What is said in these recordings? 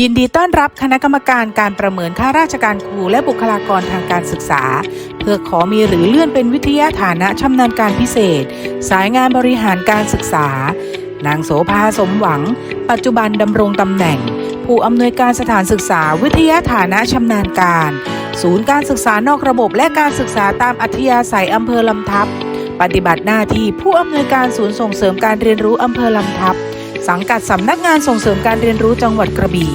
ยินดีต้อนรับคณะกรรมการการประเมินข้าราชการครูและบุคลากรทางการศึกษา เพื่อขอมีหรือเลื่อนเป็นวิทยาฐานะชำนาญการพิเศษ สายงานบริหารการศึกษา นางโสภาสมหวัง ปัจจุบันดำรงตำแหน่ง ผู้อำนวยการสถานศึกษาวิทยาฐานะชำนาญการ ศูนย์การศึกษานอกระบบและการศึกษาตามอัธยาศัยอำเภอลำทับ ปฏิบัติหน้าที่ผู้อำนวยการศูนย์ส่งเสริมการเรียนรู้อำเภอลำทับสังกัดสำนักงานส่งเสริมการเรียนรู้จังหวัดกระบี่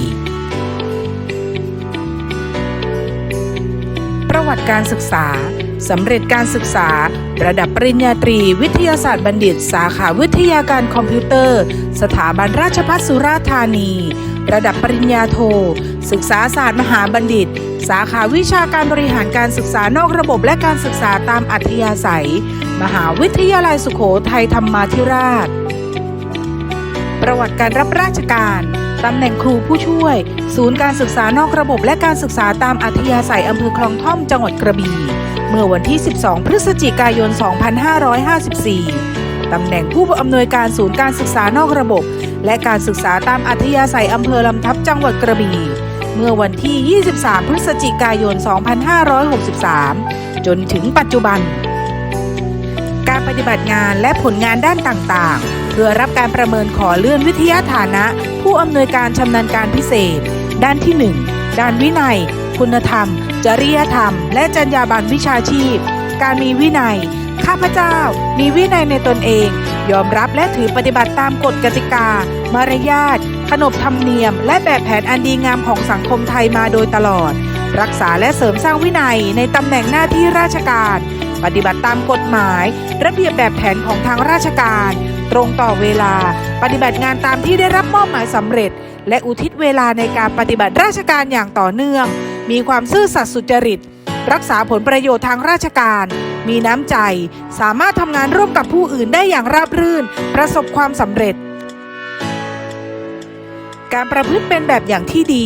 ประวัติการศึกษาสำเร็จการศึกษา ระดับปริญญาตรี วิทยาศาสตร์บัณฑิต สาขาวิทยาการคอมพิวเตอร์ สถาบันราชภัฏสุราษฎร์ธานี ระดับปริญญาโท ศึกษาศาสตร์มหาบัณฑิต สาขาวิชาการบริหารการศึกษานอกระบบและการศึกษาตามอัธยาศัย มหาวิทยาลัยสุโขทัยธรรมาธิราช ประวัติการรับราชการ ตำแหน่งครูผู้ช่วย ศูนย์การศึกษานอกระบบและการศึกษาตามอัธยาศัยอำเภอคลองท่อมจังหวัดกระบี่ เมื่อวันที่ 12 พฤศจิกายน 2554 ตำแหน่งผู้อำนวยการศูนย์การศึกษานอกระบบ และการศึกษาตามอัธยาศัยอำเภอลำทับจังหวัดกระบี่ เมื่อวันที่ 23 พฤศจิกายน 2563 จนถึงปัจจุบัน การปฏิบัติงานและผลงานด้านต่างๆ เพื่อรับการประเมินขอเลื่อนวิทยาฐานะ ผู้อำนวยการชำนาญการพิเศษ ด้านที่ 1 ด้านวินัย คุณธรรม จริยธรรม และจรรยาบรรณวิชาชีพ การมีวินัย ข้าพเจ้า มีวินัยในตนเอง ยอมรับและถือปฏิบัติตามกฎกติกา มารยาท ขนบธรรมเนียม และแบบแผนอันดีงามของสังคมไทยมาโดยตลอด รักษาและเสริมสร้างวินัยในตำแหน่งหน้าที่ราชการ ปฏิบัติตามกฎหมาย ระเบียบแบบแผนของทางราชการ ตรงต่อเวลา ปฏิบัติงานตามที่ได้รับมอบหมายสำเร็จ และอุทิศเวลาในการปฏิบัติราชการอย่างต่อเนื่อง มีความซื่อสัตย์สุจริต รักษาผลประโยชน์ทางราชการ มีน้ำใจ สามารถทำงานร่วมกับผู้อื่นได้อย่างราบรื่น ประสบความสำเร็จการประพฤติเป็นแบบอย่างที่ดี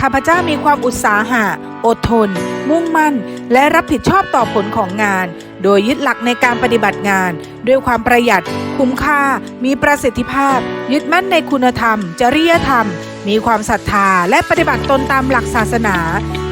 ข้าพเจ้ามีความอุตสาหะ อดทน มุ่งมั่น และรับผิดชอบต่อผลของงาน โดยยึดหลักในการปฏิบัติงาน ด้วยความประหยัด คุ้มค่า มีประสิทธิภาพ ยึดมั่นในคุณธรรม จริยธรรม มีความศรัทธา และปฏิบัติตนตามหลักศาสนา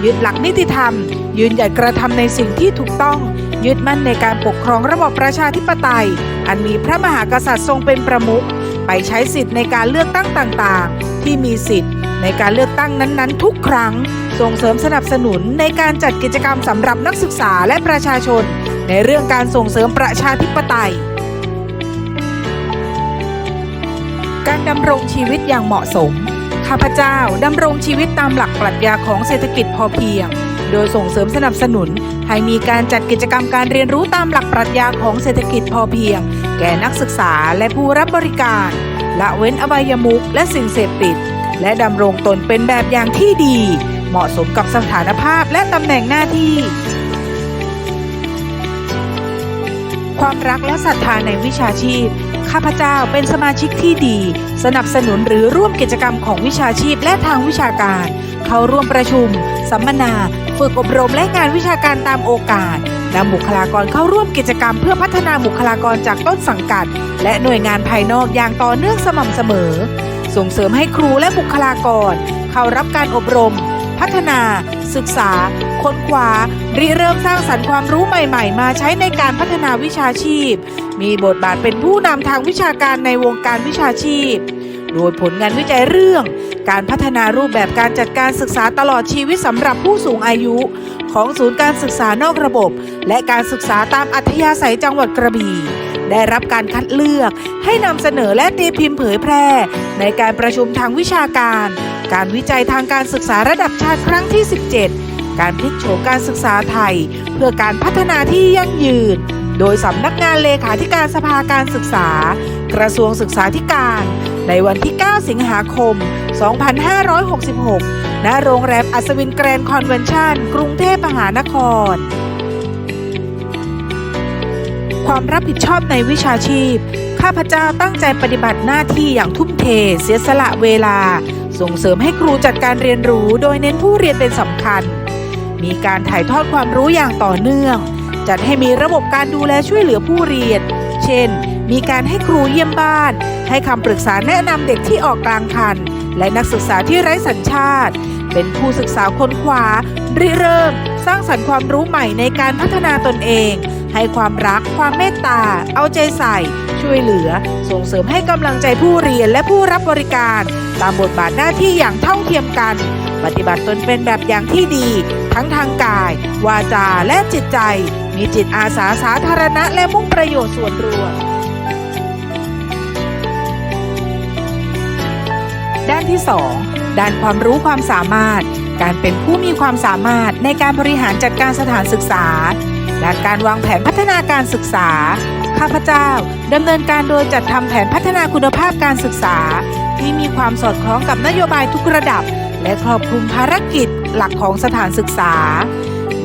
ยึดหลักนิติธรรม ยืนหยัดกระทำในสิ่งที่ถูกต้อง ยึดมั่นในการปกครองระบบประชาธิปไตย อันมีพระมหากษัตริย์ทรงเป็นประมุขไปใช้สิทธิ์ในการเลือกตั้งต่างๆ ที่มีสิทธิ์ในการเลือกตั้งนั้นๆ ทุกครั้ง ส่งเสริมสนับสนุนในการจัดกิจกรรมสำหรับนักศึกษาและประชาชน ในเรื่องการส่งเสริมประชาธิปไตย การดำรงชีวิตอย่างเหมาะสม ข้าพเจ้าดำรงชีวิตตามหลักปรัชญาของเศรษฐกิจพอเพียง โดยส่งเสริมสนับสนุน ให้มีการจัดกิจกรรมการเรียนรู้ตามหลักปรัชญาของเศรษฐกิจพอเพียง แก่นักศึกษาและผู้รับบริการละเว้นอบายมุขและสิ่งเสพติด และดำรงตนเป็นแบบอย่างที่ดี เหมาะสมกับสถานภาพและตำแหน่งหน้าที่ ความรักและศรัทธาในวิชาชีพ ข้าพเจ้าเป็นสมาชิกที่ดี สนับสนุนหรือร่วมกิจกรรมของวิชาชีพและทางวิชาการ เข้าร่วมประชุม สัมมนา ฝึกอบรมและงานวิชาการตามโอกาสนำบุคลากรเข้าร่วมกิจกรรมเพื่อพัฒนาบุคลากรจากต้นสังกัด และหน่วยงานภายนอกอย่างต่อเนื่องสม่ำเสมอ ส่งเสริมให้ครูและบุคลากร เข้ารับการอบรม พัฒนา ศึกษา ค้นคว้าริเริ่มสร้างสรรค์ความรู้ใหม่ ๆ มาใช้ในการพัฒนาวิชาชีพ มีบทบาทเป็นผู้นำทางวิชาการในวงการวิชาชีพ โดยผลงานวิจัยเรื่อง การพัฒนารูปแบบการจัดการศึกษาตลอดชีวิตสำหรับผู้สูงอายุ ของศูนย์การศึกษานอกระบบ และการศึกษาตามอัธยาศัยจังหวัดกระบี่ได้รับการคัดเลือกให้นำเสนอและตีพิมพ์เผยแพร่ ในการประชุมทางวิชาการ การวิจัยทางการศึกษาระดับชาติครั้งที่ 17 การพลิกโฉมการศึกษาไทย เพื่อการพัฒนาที่ยั่งยืน โดยสำนักงานเลขาธิการสภาการศึกษา กระทรวงศึกษาธิการ ในวันที่ 9 สิงหาคม 2566 ณ โรงแรมอัศวินแกรนด์คอนเวนชั่น กรุงเทพมหานคร ความรับผิดชอบในวิชาชีพ ข้าพเจ้าตั้งใจปฏิบัติหน้าที่อย่างทุ่มเท เสียสละเวลาส่งเสริมให้ครูจัดการเรียนรู้โดยเน้นผู้เรียนเป็นสำคัญ มีการถ่ายทอดความรู้อย่างต่อเนื่อง จัดให้มีระบบการดูแลช่วยเหลือผู้เรียน เช่น มีการให้ครูเยี่ยมบ้าน ให้คำปรึกษาแนะนำเด็กที่ออกกลางคัน และนักศึกษาที่ไร้สัญชาติ เป็นผู้ศึกษาค้นคว้าริเริ่ม สร้างสรรค์ความรู้ใหม่ในการพัฒนาตนเอง ให้ความรัก ความเมตตา เอาใจใส่ ช่วยเหลือ ส่งเสริมให้กำลังใจผู้เรียนและผู้รับบริการ ตามบทบาทหน้าที่อย่างเท่าเทียมกัน ปฏิบัติตนเป็นแบบอย่างที่ดี ทั้งทางกาย วาจาและจิตใจ มีจิตอาสาสาธารณะและมุ่งประโยชน์ส่วนรวม ด้านที่ 2 ด้านความรู้ความสามารถ การเป็นผู้มีความสามารถในการบริหารจัดการสถานศึกษา และการวางแผนพัฒนาการศึกษา ข้าพเจ้าดำเนินการโดยจัดทำแผนพัฒนาคุณภาพการศึกษา ที่มีความสอดคล้องกับนโยบายทุกระดับ และครอบคลุมภารกิจหลักของสถานศึกษา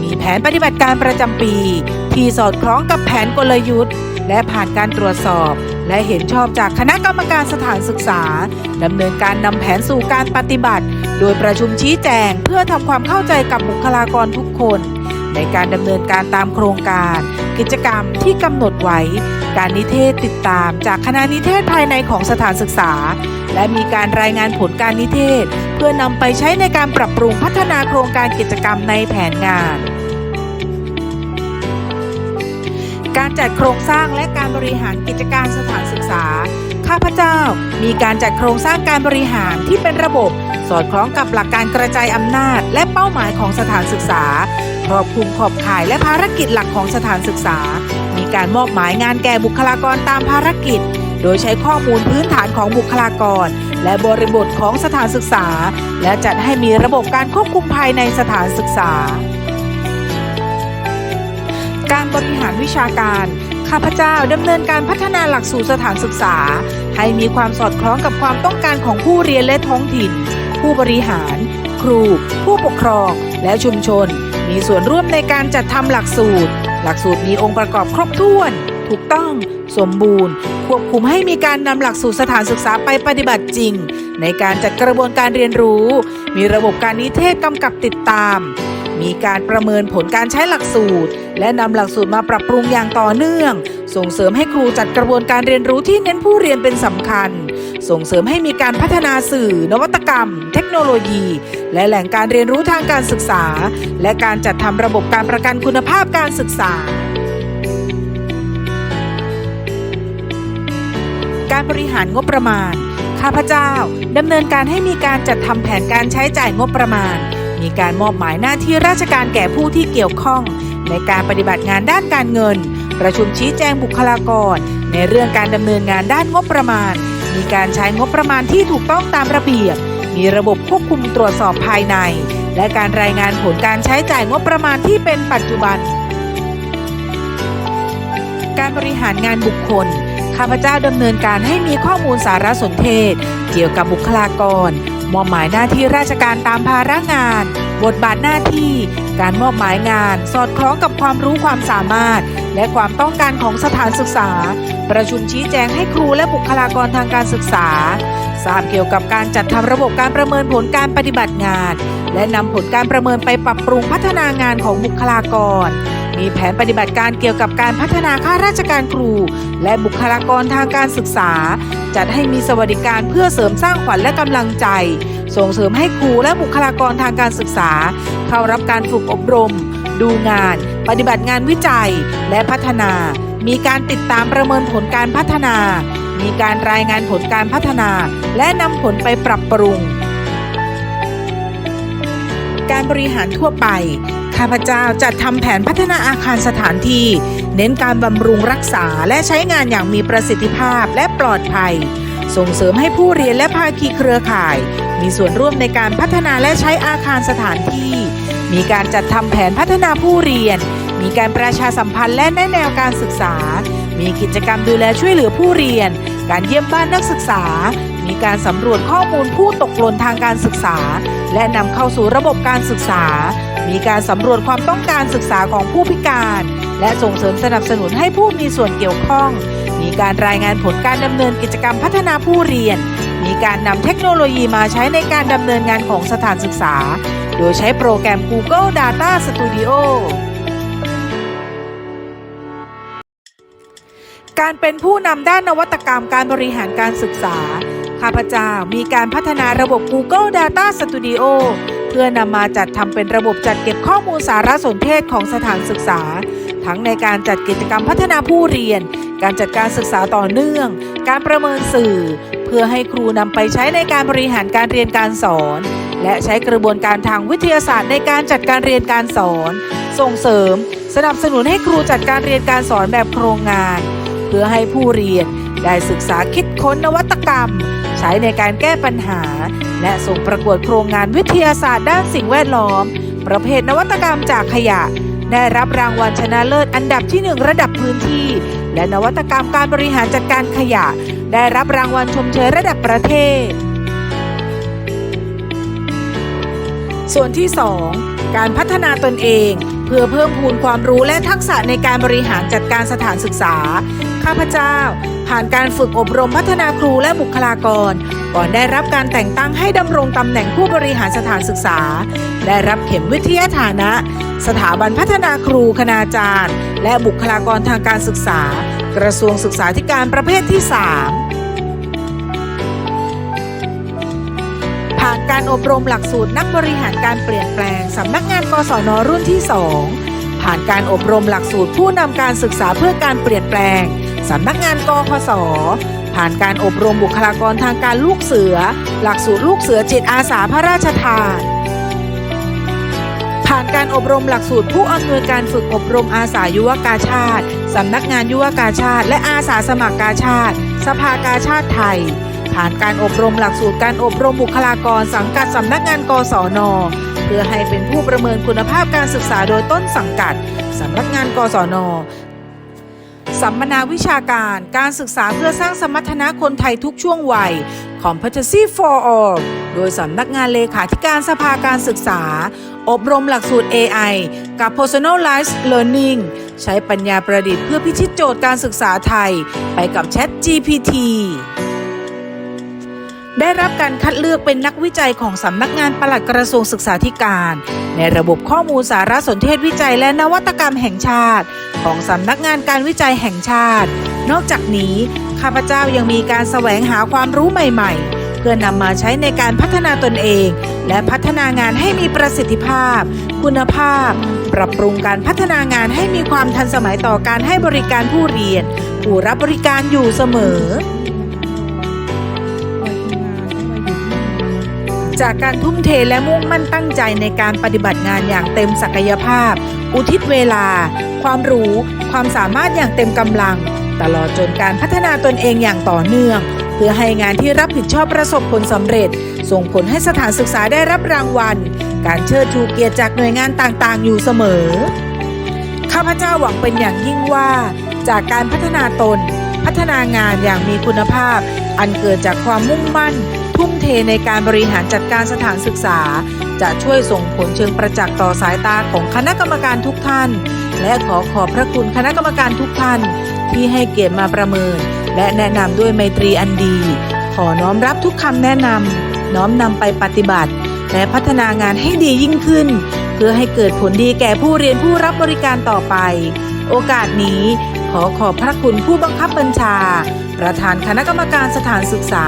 มีแผนปฏิบัติการประจำปี ที่สอดคล้องกับแผนกลยุทธ์ และผ่านการตรวจสอบ และเห็นชอบจากคณะกรรมการสถานศึกษาดำเนินการนำแผนสู่การปฏิบัติ โดยประชุมชี้แจงเพื่อทำความเข้าใจกับบุคลากรทุกคน ในการดำเนินการตามโครงการ กิจกรรมที่กำหนดไว้ การนิเทศติดตามจากคณะนิเทศภายในของสถานศึกษา และมีการรายงานผลการนิเทศ เพื่อนำไปใช้ในการปรับปรุงพัฒนาโครงการกิจกรรมในแผนงาน การจัดโครงสร้างและการบริหารกิจการสถานศึกษา ข้าพเจ้ามีการจัดโครงสร้างการบริหารที่เป็นระบบ สอดคล้องกับหลักการกระจายอำนาจ และเป้าหมายของสถานศึกษาครอบคลุมขอบข่ายและภารกิจหลักของสถานศึกษา การมอบหมายงานแก่บุคลากรตามภารกิจ โดยใช้ข้อมูลพื้นฐานของบุคลากร และบริบทของสถานศึกษา และจัดให้มีระบบการควบคุมภายในสถานศึกษา การบริหารวิชาการข้าพเจ้าดำเนินการพัฒนาหลักสูตรสถานศึกษา ให้มีความสอดคล้องกับความต้องการของผู้เรียนและท้องถิ่น ผู้บริหาร ครู ผู้ปกครอง และชุมชน มีส่วนร่วมในการจัดทำหลักสูตร หลักสูตรมีองค์ประกอบครบถ้วน ถูกต้อง สมบูรณ์ ควบคุมให้มีการนำหลักสูตรสถานศึกษาไปปฏิบัติจริง ในการจัดกระบวนการเรียนรู้ มีระบบการนิเทศกำกับติดตาม มีการประเมินผลการใช้หลักสูตร และนำหลักสูตรมาปรับปรุงอย่างต่อเนื่อง ส่งเสริมให้ครูจัดกระบวนการเรียนรู้ที่เน้นผู้เรียนเป็นสำคัญ ส่งเสริมให้มีการพัฒนาสื่อ นวัตกรรม เทคโนโลยี และแหล่งการเรียนรู้ทางการศึกษา และการจัดทำระบบการประกันคุณภาพการศึกษาการบริหารงบประมาณ ข้าพเจ้าดำเนินการให้มีการจัดทำแผนการใช้จ่ายงบประมาณ มีการมอบหมายหน้าที่ราชการแก่ผู้ที่เกี่ยวข้อง ในการปฏิบัติงานด้านการเงิน ประชุมชี้แจงบุคลากร ในเรื่องการดำเนินงานด้านงบประมาณ มีการใช้งบประมาณที่ถูกต้องตามระเบียบ มีระบบควบคุมตรวจสอบภายใน และการรายงานผลการใช้จ่ายงบประมาณที่เป็นปัจจุบัน การบริหารงานบุคคล ข้าพเจ้าดำเนินการให้มีข้อมูลสารสนเทศ เกี่ยวกับบุคลากร มอบหมายหน้าที่ราชการตามภาระงาน บทบาทหน้าที่ การมอบหมายงาน สอดคล้องกับความรู้ความสามารถ และความต้องการของสถานศึกษา ประชุมชี้แจงให้ครูและบุคลากรทางการศึกษา ทราบเกี่ยวกับการจัดทำระบบการประเมินผลการปฏิบัติงาน และนำผลการประเมินไปปรับปรุงพัฒนางานของบุคลากรมีแผนปฏิบัติการเกี่ยวกับการพัฒนาข้าราชการครู และบุคลากรทางการศึกษา จัดให้มีสวัสดิการเพื่อเสริมสร้างขวัญและกำลังใจ ส่งเสริมให้ครูและบุคลากรทางการศึกษา เข้ารับการฝึกอบรม ดูงาน ปฏิบัติงานวิจัย และพัฒนา มีการติดตามประเมินผลการพัฒนา มีการรายงานผลการพัฒนา และนำผลไปปรับปรุง การบริหารทั่วไป ข้าพเจ้าจัดทำแผนพัฒนาอาคารสถานที่ เน้นการบำรุงรักษาและใช้งานอย่างมีประสิทธิภาพและปลอดภัย ส่งเสริมให้ผู้เรียนและภาคีเครือข่าย มีส่วนร่วมในการพัฒนาและใช้อาคารสถานที่ มีการจัดทำแผนพัฒนาผู้เรียน มีการประชาสัมพันธ์และแนะแนวการศึกษา มีกิจกรรมดูแลช่วยเหลือผู้เรียน การเยี่ยมบ้านนักศึกษา มีการสำรวจข้อมูลผู้ตกหล่นทางการศึกษา และนำเข้าสู่ระบบการศึกษา มีการสำรวจความต้องการศึกษาของผู้พิการ และส่งเสริมสนับสนุนให้ผู้มีส่วนเกี่ยวข้อง มีการรายงานผลการดำเนินกิจกรรมพัฒนาผู้เรียน มีการนำเทคโนโลยีมาใช้ในการดำเนินงานของสถานศึกษา โดยใช้โปรแกรม Google Data Studio การเป็นผู้นำด้านนวัตกรรมการบริหารการศึกษา ข้าพเจ้ามีการพัฒนาระบบ Google Data Studio เพื่อนำมาจัดทำเป็นระบบจัดเก็บข้อมูลสารสนเทศของสถานศึกษา ทั้งในการจัดกิจกรรมพัฒนาผู้เรียน การจัดการศึกษาต่อเนื่อง การประเมินสื่อ เพื่อให้ครูนำไปใช้ในการบริหารการเรียนการสอน และใช้กระบวนการทางวิทยาศาสตร์ในการจัดการเรียนการสอน ส่งเสริม สนับสนุนให้ครูจัดการเรียนการสอนแบบโครงงาน เพื่อให้ผู้เรียนได้ศึกษาคิดค้นนวัตกรรม ใช้ในการแก้ปัญหา และส่งประกวดโครงงานวิทยาศาสตร์ด้านสิ่งแวดล้อม ประเภทนวัตกรรมจากขยะ ได้รับรางวัลชนะเลิศอันดับที่ 1 ระดับพื้นที่ และนวัตกรรมการบริหารจัดการขยะ ได้รับรางวัลชมเชยระดับประเทศ ส่วนที่ 2 การพัฒนาตนเอง เพื่อเพิ่มพูนความรู้และทักษะในการบริหารจัดการสถานศึกษา ข้าพเจ้า ผ่านการฝึกอบรมพัฒนาครูและบุคลากร ก่อนได้รับการแต่งตั้งให้ดำรงตำแหน่งผู้บริหารสถานศึกษา ได้รับเข็มวิทยาฐานะ สถาบันพัฒนาครูคณาจารย์ และบุคลากรทางการศึกษา กระทรวงศึกษาธิการประเภทที่ 3 ผ่านการอบรมหลักสูตรนักบริหารการเปลี่ยนแปลงสำนักงานกศนรุ่นที่ 2 ผ่านการอบรมหลักสูตรผู้นำการศึกษาเพื่อการเปลี่ยนแปลงสำนักงานกพศ ผ่านการอบรมบุคลากรทางการลูกเสือ หลักสูตรลูกเสือจิตอาสาพระราชทาน ผ่านการอบรมหลักสูตรผู้อำนวยการฝึกอบรมอาสายุวกาชาติ สำนักงานยุวกาชาติ และอาสาสมัครกาชาติ สภากาชาติไทย ผ่านการอบรมหลักสูตรการอบรมบุคลากรสังกัดสำนักงานกศนเพื่อให้เป็นผู้ประเมินคุณภาพการศึกษาโดยต้นสังกัด สำนักงานกศน สัมมนาวิชาการการศึกษาเพื่อสร้างสมรรถนะคนไทยทุกช่วงวัย Competency for All โดยสำนักงานเลขาธิการสภาการศึกษา อบรมหลักสูตร AI กับ Personalized Learning ใช้ปัญญาประดิษฐ์เพื่อพิชิตโจทย์การศึกษาไทย ไปกับ Chat GPT ได้รับการคัดเลือกเป็นนักวิจัยของสำนักงานปลัดกระทรวงศึกษาธิการ ในระบบข้อมูลสารสนเทศวิจัยและนวัตกรรมแห่งชาติ ของสำนักงานการวิจัยแห่งชาติ นอกจากนี้ข้าพเจ้ายังมีการแสวงหาความรู้ใหม่ๆ เพื่อนำมาใช้ในการพัฒนาตนเอง และพัฒนางานให้มีประสิทธิภาพ คุณภาพ ปรับปรุงการพัฒนางานให้มีความทันสมัยต่อการให้บริการผู้เรียน ผู้รับบริการอยู่เสมอ จากการทุ่มเทและมุ่งมั่นตั้งใจในการปฏิบัติงานอย่างเต็มศักยภาพ อุทิศเวลา ความรู้ ความสามารถอย่างเต็มกำลัง ตลอดจนการพัฒนาตนเองอย่างต่อเนื่อง เพื่อให้งานที่รับผิดชอบประสบผลสำเร็จ ส่งผลให้สถานศึกษาได้รับรางวัล การเชิดชูเกียรติจากหน่วยงานต่างๆ อยู่เสมอ ข้าพเจ้าหวังเป็นอย่างยิ่งว่า จากการพัฒนาตน พัฒนางานอย่างมีคุณภาพ อันเกิดจากความมุ่งมั่น ทุ่มเทในการบริหารจัดการสถานศึกษา จะช่วยส่งผลเชิงประจักษ์ต่อสายตาของคณะกรรมการทุกท่าน และขอขอบพระคุณคณะกรรมการทุกท่าน ที่ให้เกียรติมาประเมิน และแนะนำด้วยไมตรีอันดี ขอน้อมรับทุกคำแนะนำน้อมนำไปปฏิบัติ และพัฒนางานให้ดียิ่งขึ้น เพื่อให้เกิดผลดีแก่ผู้เรียนผู้รับบริการต่อไป โอกาสนี้ขอขอบพระคุณผู้บังคับบัญชา ประธานคณะกรรมการสถานศึกษา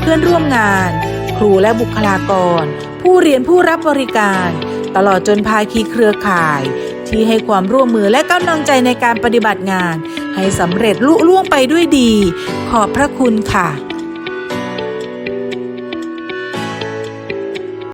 เพื่อนร่วมงาน ครูและบุคลากร ผู้เรียนผู้รับบริการ ตลอดจนภาคีเครือข่าย ที่ให้ความร่วมมือและกำลังใจในการปฏิบัติงาน ให้สำเร็จลุล่วงไปด้วยดี ขอบพระคุณค่ะ